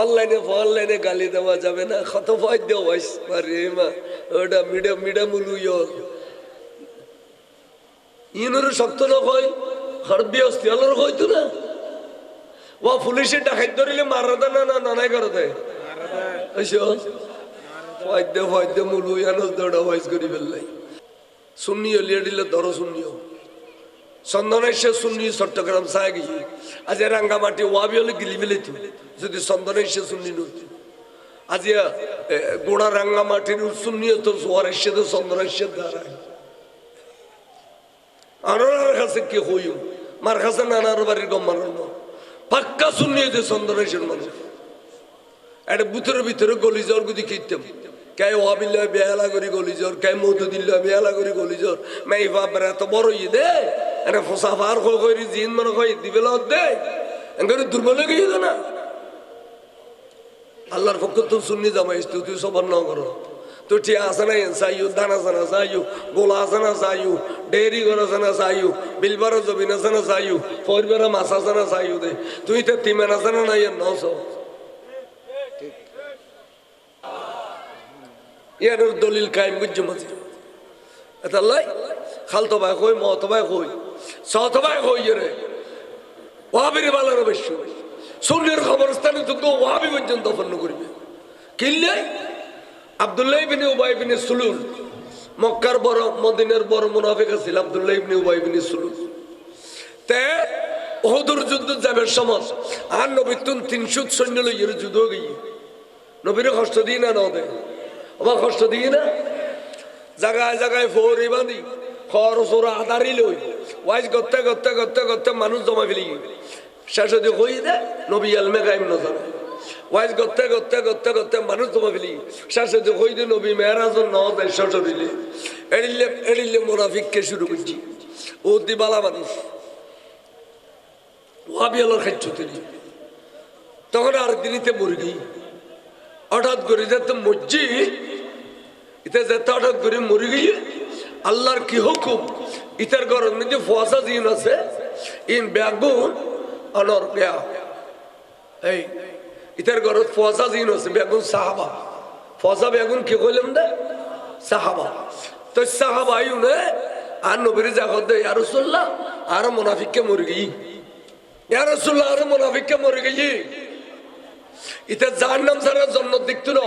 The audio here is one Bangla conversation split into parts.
অনলাইনে অনলাইনে গালি দেওয়া যাবে না। কত ভয় দেওয়া শক্ত না কই হরবি না। ও পুলিশে ডাকাত ধরিলে মারা দে না না ননাই করে দেয় ফয়দ্য ফয়দ্য মুলু ইয়ানস দৌড়া ভয়েস করি ফেললাই শুনিও লিয়ে দিলে ধরো শুনিও চন্দনেশ্বর শুনি চট্টগ্রাম চাই গেছি। আজি রাঙ্গামাটি ওয়াবি হলে গিলি ফেলেছি যদি চন্দনেশ্বর শুনি নতি আজি গোড়া রাঙ্গামাটির শুনিও তো সোয়ারেশ্বর তো চন্দনেশ্বর দ্বারায় আনার কাছে মার কাছে নানার বাড়ির গম পাক্কা শুনিয়ে যে চন্দনেশ্বর মানুষ। একটা বুথের ভিতরে গলি জ্বর গুদি কিনতাম কে ওয়াবিল বেহালা করি গলি জ্বর, কে মধু দিল বেহালা করি গলি জ্বর। মাই বাপের, এত বড় ইয়ে দে। এটা ফসা ফার কই কই জিন মানে কই দিবে দে এঙ্গারে দুর্বল গিয়ে না? আল্লাহর পক্ষ তো শুনি জামাইস তুই তুই সবার না করো। তো ঠিক আছে না চাইও দানা জানা চাইও গোলা আছে না চাইও ডেয়ারি ঘর আছে না চাইও বিলবার জমিন আছে না চাইও পরিবার মাছ আছে না চাইও দে। তুই তো তিমেন আছে না নাই নস ইয়ার দলিল কায়েম বুঝছ মাঝে এটা লাই খালতো ভাই কই মত ভাই কই? ভাই কই রে। ওয়াবির বালার অবশ্য। সুন্নের খবরস্থানে তো ওয়াবি পর্যন্ত দফন করবে। কিনলে আবদুল্লাহ ইবনে উবাই ইবনে সুলুল। মক্কার বড়, মদিনের বড় মুনাফিক ছিল আবদুল্লাহ ইবনে উবাই ইবনে সুলুল। তে ওহুদুর যুদ্ধ যাবে সমাজ। আর নবীর তুন তিনশো সৈন্য লইয়ের যুদ্ধ গিয়ে। নবীর কষ্ট দিই না নদে? আমার কষ্ট দিই না? জায়গায় জায়গায় ফোরি বাঁধি খর সোরা আদারি লই। ওয়াইজ করতে করতে করতে করতে মানুষ জমা ফেলি শেষ হতে হই দে নবী আলমে গাইম নজর। ওয়াইজ করতে করতে করতে করতে মানুষ জমা ফেলি শেষ হতে হই দে নবী মেহরাজ ন দেয় শ্বশুরিলে এড়িলে এড়িলে মোরাফিককে শুরু করছি। ও দিবালা মানুষ। ওয়াবি আলোর খাচ্ছ তিনি। তখন আর দিনিতে মুরগি। হঠাৎ করে যেতে মজ্জি ইতে যেতে হঠাৎ করে মরে গিয়ে আল্লাহর কি হুকুম? ইতার গরম মধ্যে ফসা দিন আছে। ইন বেগুন অনর এই, ইতার ঘরত ফসা দিন আছে বেগুন সাহাবা। ফসা বেগুন কি কইলাম দে সাহাবা। তো সাহাবা আইউ নে, আর নবীর জাগত দে আর রসুল্লাহ আর মুনাফিককে মরে গই ইয়া রসুল্লাহ আর মুনাফিককে মরে গই ইতে যার নাম সারা জন্ম দেখতো না।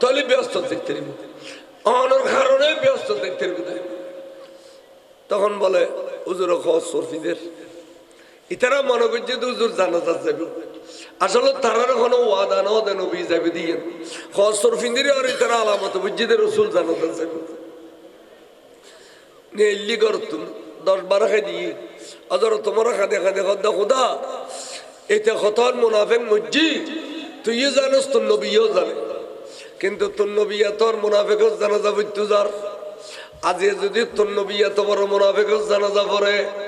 তাহলে ব্যস্ত দেখতে নিব। অনর কারণে ব্যস্ত দেখতে নিব তখন বলে খোঁজ সরফিদের। ইতারা মনে করছে যে উজুর জানাজা যাবে আসলে তারার কোনো ওয়াদা না, ওদের নবী যাবে দিয়ে। সরফিদের আর ইতারা আলামত বুঝছে রসুল জানাজা যাবে নেল্লি করতুন দশ বারো খাই দিয়ে আদর তোমার খাদে খাদে খদ্দা, খুদা এটা খতর মুনাফেক মজ্জি তুই জানোস, তোর নবীও জানে। কিন্তু তুল্লবিয়া তোর মুনাফেক জানা যাবে তুজার আজকে যদি তুল্লবিয়া তোমার মুনাফেক জানাজা পড়ে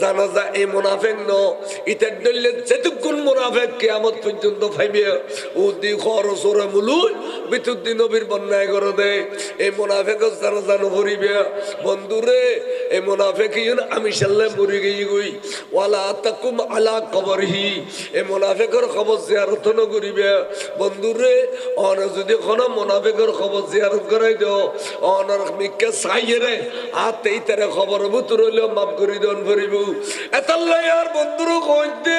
জানাজা এই মুনাফেক ন। ইতার দল্লে যেটুকুন মুনাফেক কেয়ামত পর্যন্ত ফাইবে। ও দি খরচরে মুলুই বিতুদ্দিন নবীর বন্যায় করে দে এই মুনাফেক জানাজা নভরিবে বন্ধুরে এই মুনাফেক আমি সাল্লে মরি গই গই। ওয়ালা তাকুম আলা কবরহি। এই মুনাফেকর খবর জিয়ারত নকরিবে বন্ধুরে অন যদি কোনো মুনাফেকর খবর জিয়ারত করাই দিও অনর মিকে চাইয়ে রে আতেই তারে খবর বুতুর হইলেও মাফ করি দন ভরিব। এতাল্লাই আর বন্ধুরও কইতে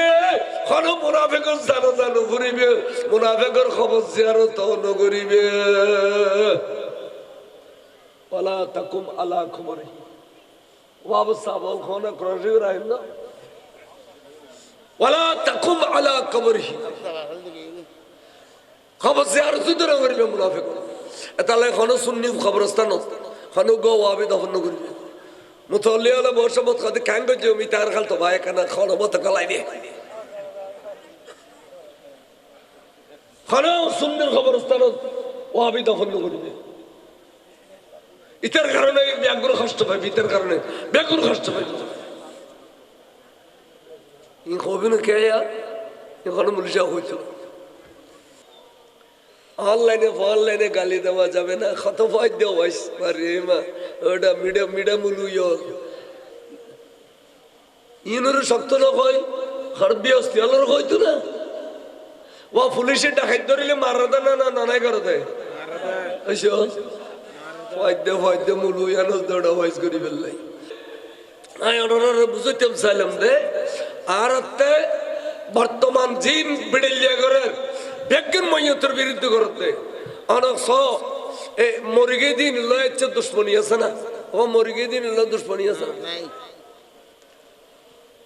কোনো মুনাফেকর জানো জানো ঘুরিবে মুনাফেকর খবর জিয়ারো তো নগরিবে। ওয়ালা তাকুম আলা খুমরি ওয়াব সাবল খানা ক্রজি রাহিম না ওয়ালা তাকুম আলা কবরিহি। খবর জিয়ারো তো নগরিবে মুনাফেকর এতাল্লাই খনো সুন্নি খবরস্থান। খনো গো ওয়াবি দফন নগরিবে মুতল্লি হলে বর্ষ মত কদি কাঙ্গ জমি তার খাল তো ভাই কানা খন মত গলাই দিয়ে খন সুন্দর খবর স্থান ওয়াবি দফন করিবে ইতার কারণে ব্যাগুর কষ্ট পাই ইতার কারণে ব্যাগুর কষ্ট পাই ই কবি না কে এখন মুলিশা হইতো। অনলাইনে অনলাইনে গালি দেওয়া যাবে না। কত ভয় দেওয়া আরে মা। ওটা মিডা মিডা মুলু ইনর শক্ত লোক হয় হরবি অস্তি অলর হইতো না। ও পুলিশে ডাকাত ধরিলে মারা না না নানাই করে দেয়। ফাইদে ফাইদে মুলু ইয়ানস দৌড়া ভয়েস করি ফেললাই আই অনর বুঝতে চাইলাম দে আর বর্তমান জিন বিড়িলিয়া করে বেগের মৈয়তের বিরুদ্ধে করতে অনেক স এ মরিগে দিন লয়েছে দুশ্মনী আছে না? ও মরিগে দিন ল দুশ্মনী আছে না?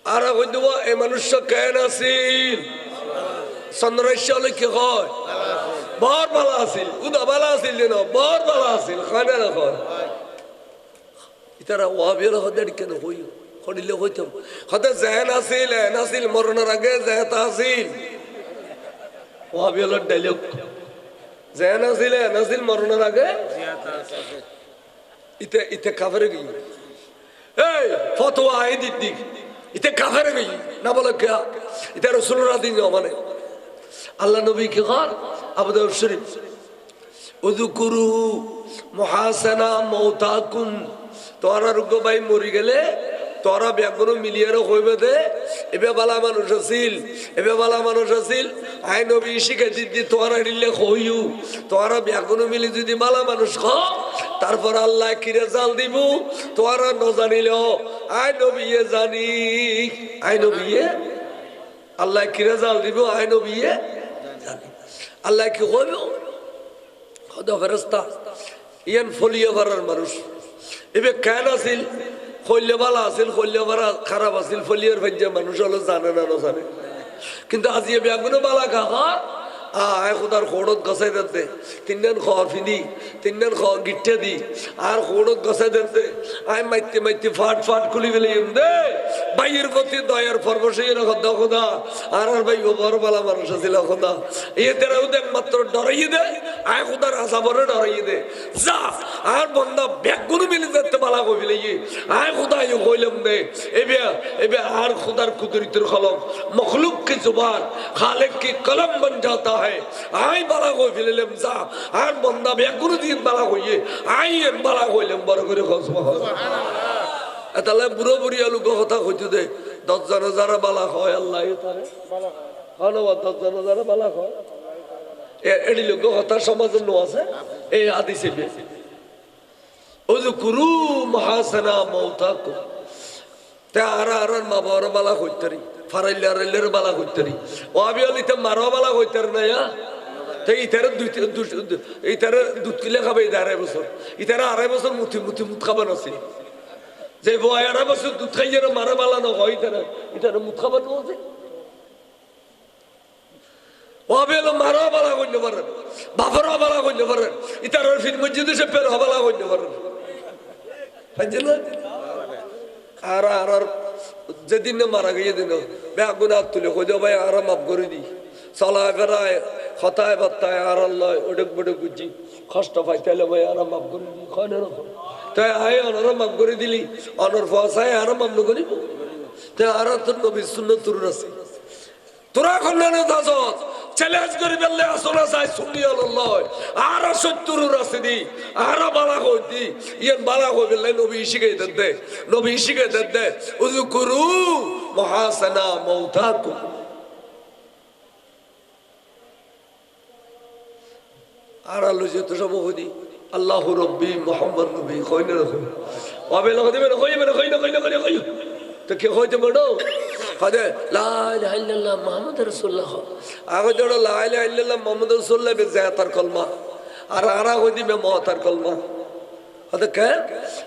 আর কই দেব এই মানুষ কেন আছিল চন্দ্রেশ্বর কি হয়? বৰ ভালো আছিল, উদা ভালো আছিল যেন বৰ ভালো আছিল হয় না না হয় ইতারা ওয়াবিয়ার হদের কেন হই হরিলে হইতাম। হতে জেহেন আছিল, এন আছিল, মরণের আগে জেহেতা আছিল। ওয়াবিয়ার ডাইলগ জেহেন আছিল, এন আছিল, মরণের আগে ইতে ইতে কাফেরে গই এই, ফতোয়া আই দিক, ইতে কাফেরে গই না বলে কে? ইতে রসুলরা দিন মানে আল্লাহ নবী কি কর আবু দাউদ শরীফ উযকুরু মুহাসানা মাউতাকুম তোরা রুগ্য ভাই মরি গেলে তোরা ব্যাগুনো মিলিয়ে হইবে দে এবে বালা মানুষ আছিল এবে বালা মানুষ আছিল। আই নবী শিখে দিদি তোরা নিলে হইউ তোরা ব্যাগুনো মিলি যদি বালা মানুষ খ তারপর আল্লাহ কিরে জাল দিব? তোরা ন জানিল আই নবী জানি আই নবী আল্লাহ কিরে জাল দিব? আই নবী জানি। আল্লাহ কি খোদা ফেরস্তা ইয়ান ফলিয়ে ভরার মানুষ। এবে কেন আছিল শৈল্য ভালো আছিল শৈল্য ভরা খারাপ আছিল ফলিয়ার ভাইজা মানুষ হলো জানে না জানে। কিন্তু আজি এ ব্যাগুনো বালা খাখা আয় খোদার খোড়ত গছাই দেনতে তিনজন খর ফিনি তিনজন খ গিটে দি আর খোড়ত গছাই দেনতে আয় মাইতে মাইতে ফাট ফাট খুলি গেলি দে বাইয়ের প্রতি দয়ার ফরবসেই খোদা খোদা আর আর ভাই ও বড় বালা মানুষ আছিল খোদা এ তেরাও দেখ মাত্র ডরাইয়ে দে আয় খোদার খুদার বড় ডরাইয়ে দে যা আর বন্দা ব্যাগগুলো মিলে যেতে বালা কই কবিলে আয় খোদা ইয়ে কইলাম দে এবে এবে আর খোদার কুদরিতের খলক মখলুক কি জুবান খালেক কি কলম বন যাতা হয়। আই বালা কই ফেলিলাম যা। আর বন্দা বে কোনো দিন বালা কইয়ে। আই এম বালা কইলাম বড় করে খসম তাহলে বুড়ো বুড়ি লোক কথা কইতে দে। দশ জন যারা বালা হয় আল্লাহ তারে ধন্যবাদ দশ জন যারা বালা হয় লোক কথা সমাজের নো আছে এই আদিসে বেশি কুরু মহাসেনা মৌতা তে আর আর মা বাবার বালা কইতারি ফারাইলে আরাইলের বালা কইতারি। ও আবি আলি তে মারো বালা কইতার না, ইয়া? তে ইতারে ইতারে দুধ কিলে খাবে এই আড়াই বছর। ইতারে আড়াই বছর মুথি মুথি মুথ খাবার আছে যে বয় আড়াই বছর দুধ খাই যেন মারা বালা না হয়, ইতারে ইতারে মুথ খাবার আছে। অবেলো মারা বালা করতে পারেন বাপরা বালা করতে পারেন ইতার ফির মসজিদে সে পের বালা করতে পারেন আর যেদিন মারা গিয়ে দিন হাত তুলে হয়ে ভাই আর মাফ করে দিই। চলায় ফেরায় হতায় বাত্তায়, আর লয় ওডক বডক বুঝি। কষ্ট পাই তাহলে ভাই আর মাফ করে দিই। হয় না রকম তাই আয় অনর মাফ করে দিলি। অনর ফসায় আর মাফ না করিব? তাই আর তোর নবী শূন্য তোর আছে। তোরা এখন না দাজত চ্যালেঞ্জ করে বেললে আসনা চাই শুনি আল্লাহ আর সত্তর আছে দি আর বালা কই দি ইয়ান বালা কই বেললে নবী শিখাই দেন দে, নবী শিখাই দেন দে, উযকুরু মহাসানা মাউতাকুম আর আল্লাহ রব্বি মোহাম্মদ নবী কই না রকম অবে লোক দিবে কই না কই না কই না কই না কই তো কে হইতে বড় হদে লাইল্লাহ মোহাম্মদ রসুল্লাহ আগে জড়ো লাইল্লাহ মোহাম্মদ রসুল্লাহ বে জায়াতার কলমা আর আরা হই দিবে মহতার কলমা হতে কে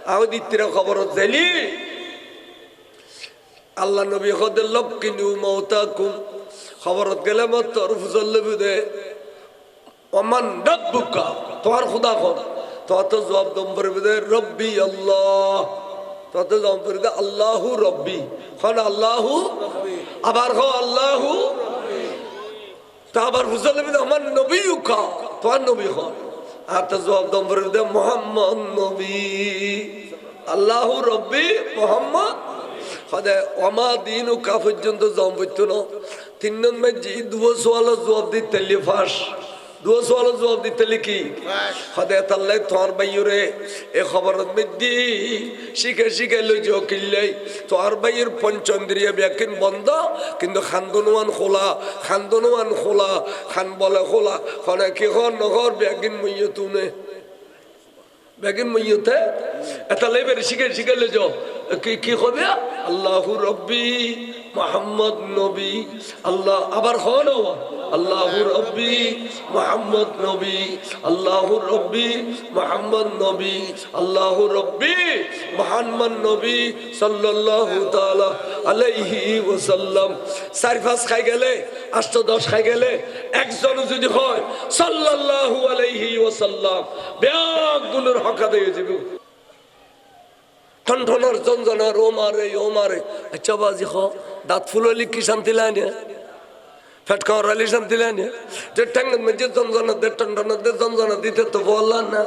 আগে দিত্তিরা খবর দিলি আল্লাহ নবী হদে লক্কিনু মৌতাকুম খবরত গেলে মত তরফ চললে দে অমান রব্বুকা তোমার খুদা কর তো জবাব দম পড়বে দে রব্বি আল্লাহ তোমার তো জবাব দে আল্লাহু রব্বি খন আল্লাহু আবার হ আল্লাহু তা আবার বুঝলে দে আমার নবী উকা তোমার নবী হ আর তো জবাব দম পড়বে দে মোহাম্মদ নবী, আল্লাহু রব্বি মোহাম্মদ। সদায় অমা দিন ও কা পর্যন্ত জম পড়তো না। তিন নম্বর জি দুয়ো সোয়ালো জবাব দিতে ফাঁস দুয়ো সোয়ালো জবাব দিতে কি সদায় তাল্লাই তোর বাইরে এ খবর মিদ্দি শিখে শিখে লই যে কিল্লাই তোর বাইর পঞ্চন্দ্রিয় ব্যাকিন বন্ধ কিন্তু খান্দনুয়ান খোলা খান্দনুয়ান খোলা খান বলে খোলা। খনে কি খন নগর ব্যাকিন মইয়ে তুনে বেগিন মইয়তে এটা লেবের শিখে শিখে লে যাও কি কি হবে আল্লাহু রব্বি মোহাম্মদ নবী, আল্লাহ আবার হন আল্লাহু রব্বি মোহাম্মদ নবী, আল্লাহু রব্বি মোহাম্মদ নবী, আল্লাহু রব্বি মোহাম্মদ নবী সাল্লাল্লাহু তাআলা আলাইহি ওয়াসাল্লাম। সারিফাস খাই গেলে আষ্ট দশ খাই গেলে একজন যদি হয়, সাল্লাল্লাহু আলাইহি ওয়াসাল্লাম ব্যাগুলোর হকা দিয়ে যাবে ঠনঠনার জঞ্জনার, ও মারে ও মারে। আচ্ছা বাজি খ, দাঁত ফুললি কি শান্তি লাইনে ফেট খাওয়ার আলি শান্তি লাইনে যে ঠ্যাঙ্গের মধ্যে জঞ্জনা দে টনটনা দে, জঞ্জনা দিতে তো বললাম না।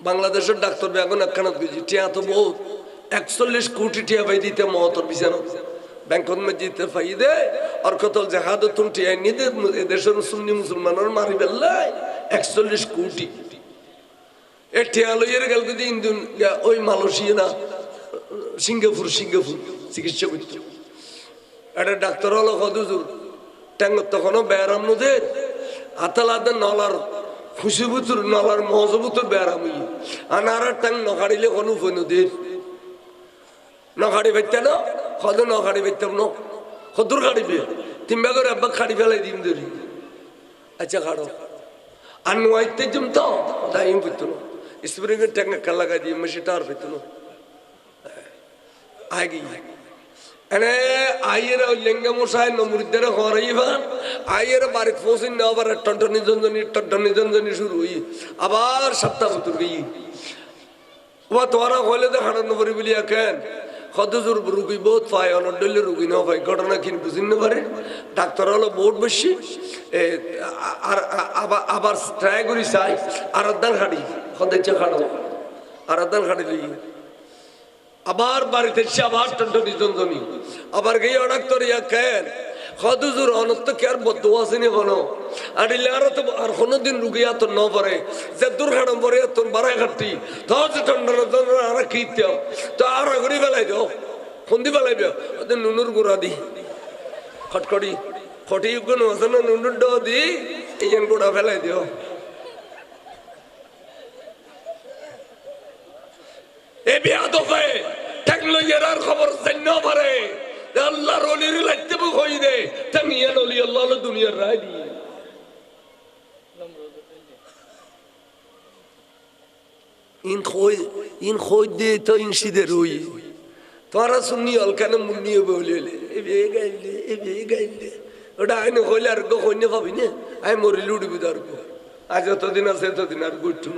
বাংলাদেশের ডাক্তার বেগুন একখানা গেছি টিয়া তো বহুত। একচল্লিশ কোটি টিয়া পাই দিতে মহতর বিচারক। ব্যাংকত মসজিদে পাই দে আর কত জাহাদ তুমি টিয়া নিয়ে দে দেশের সুন্নি মুসলমানের মারি বেল্লাই একচল্লিশ কোটি। এ টিয়া লইয়ের গেল যদি ইন্দুন ওই মালয়েশিয়া না, সিঙ্গাপুর সিঙ্গাপুর, চিকিৎসা করত। একটা ডাক্তার হলো কদুজুর ট্যাঙ্গর তখনও ব্যারাম নদের আতালাদের নলার খুশিবুতুর, নলার মহজবুতুর ব্যারাম আনার ট্যাং নখাড়িলে কোনো ফোন নদীর নখাড়ি বেচতে না? কত নখাড়ি বেচতাম ন কদুর খাড়ি বে তিন বেগর আব্বা খাড়ি ফেলাই দিম ধরি। আচ্ছা খাড়ো। আর নোয়াইতে জম তো, তাই পেতো না স্প্রিং এর ট্যাঙ্গে কাল লাগাই দিয়ে মেশিনটা আর পেতো না আগে এনে আইয়ের লেঙ্গা মশাই নমুরিদের হরাইবা আইয়ের বাড়ি পৌঁছিন না আবার টন্টনি জঞ্জনি টন্টনি জঞ্জনি শুরু হই। আবার সপ্তাহ বুতুর গই ওবা তোরা হলে তো হারানো পারি বলি কেন? কতজোর রুগী বহুত পায় অনডলে রুগী না পায় ঘটনা কিন্তু বুঝিন না পারে? ডাক্তার হলো বহুত বেশি। আর, আবার ট্রাই করি চাই। আর দান খাড়ি সদাইছে খাড়ো আর দান খাড়ি লই আবার বাড়িতে এসে আবার টন্টনি জঞ্জনি আবার গিয়ে ডাক্তার ইয়া কেন কতজোর অনন্ত কে আর বদ্ধ আসেনি কোনো আর ইলে আর তো আর কোনোদিন রুগী আর তোর ন পরে যে দুর্ঘটনা পরে তোর বারাই ঘাটতি। তো আর কি তো আর ঘুরি ফেলাই দিও ফন্দি ফেলাই দিও। নুনুর গুড়া দি। খটি কোনো আছে না, নুনুর ড দি, এই গুড়া ফেলাই দিও। এ বিয়া দফে টেকনোলজির খবর জান্য পারে আল্লাহর অলির লাগতে হই দে। তাঙ্গিয়া নলি আল্লাহ দুনিয়ার রায় দিয়ে। ইন খই ইন খই দে তো ইন সিদে রই। তোরা শুনি অলকানে মুন্নি বলে এ বিয়ে গাইলে এ বিয়ে গাইলে ওটা আইনে হইলে আর গো কইনে পাবি না আই তো লুড়বি তার আজ এতদিন আছে, এতদিন আর গুট্টু